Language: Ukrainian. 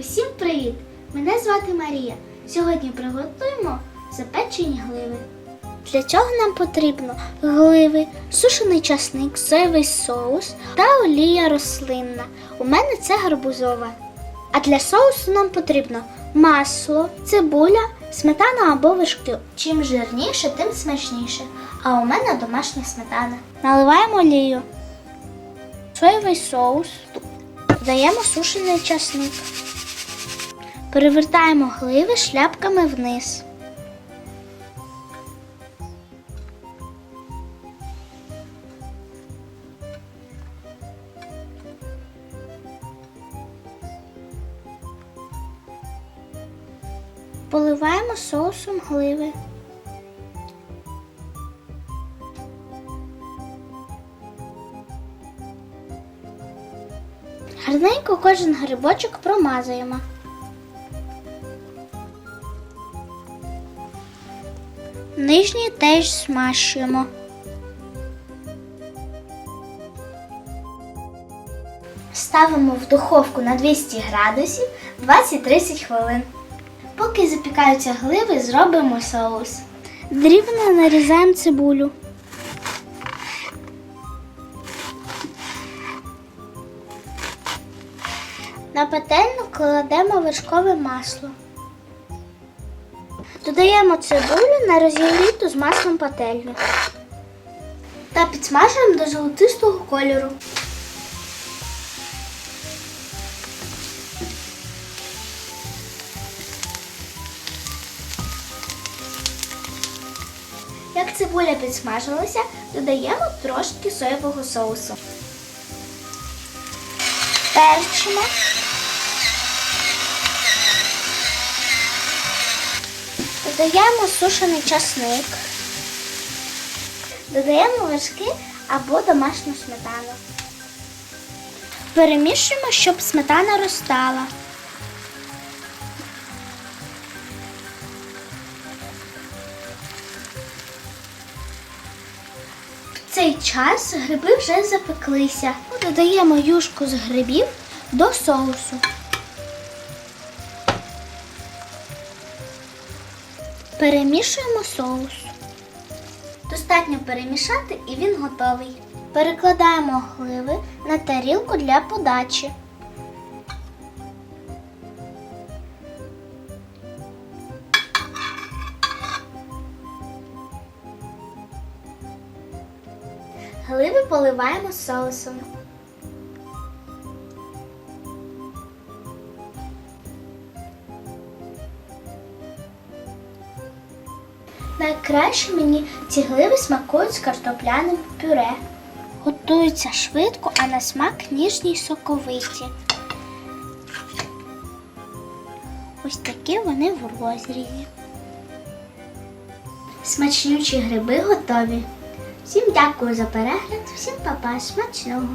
Усім привіт! Мене звати Марія. Сьогодні приготуємо запечені гливи. Для цього нам потрібно гливи, сушений часник, соєвий соус та олія рослинна. У мене це гарбузова. А для соусу нам потрібно масло, цибуля, сметана або вишки. Чим жирніше, тим смачніше. А у мене домашня сметана. Наливаємо олію, соєвий соус, додаємо сушений часник. Перевертаємо гливи шляпками вниз. Поливаємо соусом гливи. Гарненько кожен грибочок промазуємо. Нижній теж смащуємо. Ставимо в духовку на 200 градусів 20-30 хвилин. Поки запікаються гливи, зробимо соус. Дрібно нарізаємо цибулю. На пательню кладемо вершкове масло. Додаємо цибулю на розігріту з маслом пательню. Та підсмажуємо до золотистого кольору. Як цибуля підсмажилася, додаємо трошки соєвого соусу. Перчимо. Додаємо сушений часник. Додаємо вершки або домашню сметану. Перемішуємо, щоб сметана розтала. В цей час гриби вже запеклися. Додаємо юшку з грибів до соусу. Перемішуємо соус. Достатньо перемішати і він готовий. Перекладаємо гливи на тарілку для подачі. Гливи поливаємо соусом. Найкраще мені ці гливи смакують з картопляним пюре. Готуються швидко, а на смак ніжні й соковиті. Ось такі вони в розрізі. Смачнючі гриби готові. Всім дякую за перегляд, всім па-па, смачного!